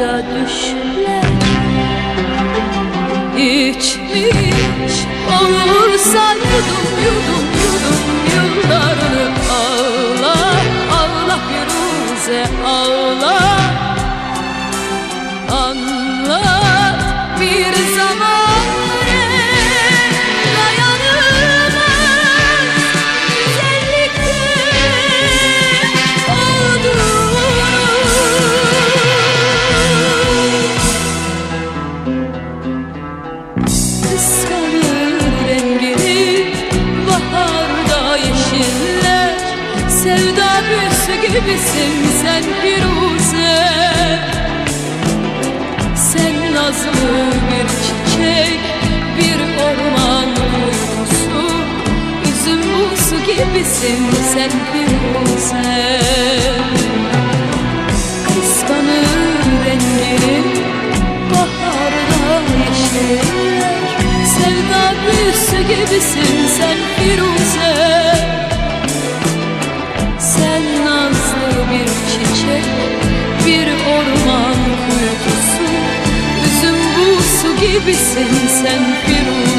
bakınca düşler İçmiş olursa yudum yudum yudum yıllarını ağla ağla Firuze ağla Kıskanır rengini. Baharda yeşiller Sevda büyüsü gibisin sen Firuze. Sen nazlı bir çiçek bir orman uykusu Üzüm buzu gibisin sen Firuze. Kıskanır rengini gibisin sen Firuze? Sen nazlı bir çiçek bir orman kuytusu Üzüm buğsu gibisin sen Firuze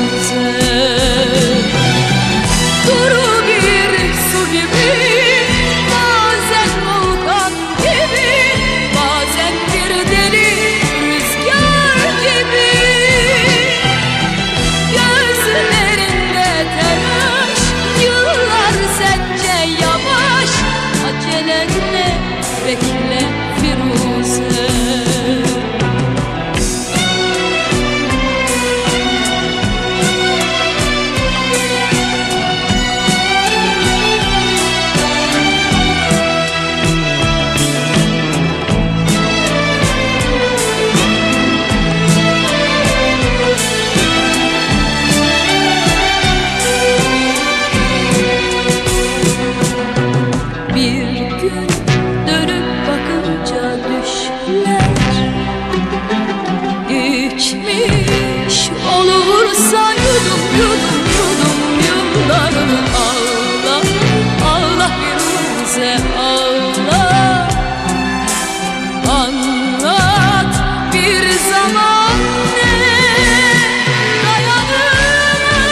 İçmiş olursa yudum yudum yudum yıllarını ağla. Ağla Firuze ağla. Anlat bir zaman ne? Dayanılmaz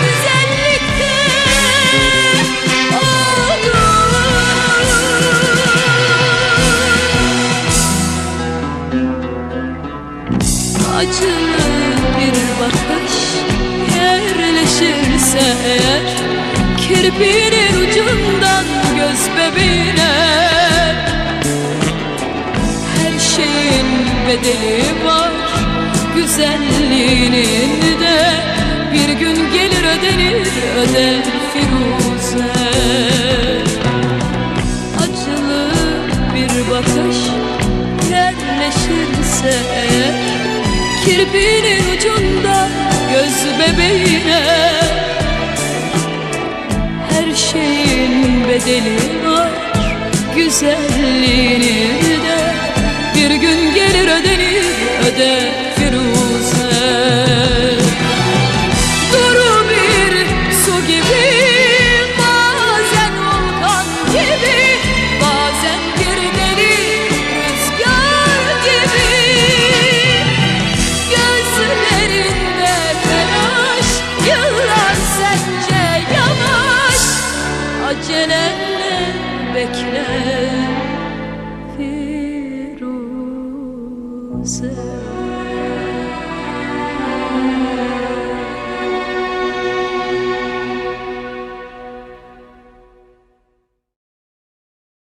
güzellikte. Acılı bir bakış yerleşirse eğer Kirpinin ucundan göz bebeğine Her şeyin bedeli var Güzelliğinin de. Bir gün gelir ödenir öder Firuze. Acılı bir bakış yerleşirse eğer Kirpinin ucunda göz bebeğine. Her şeyin bedeli var Güzelliğini de. Bir gün gelir ödenir öder yavaş acelenle bekle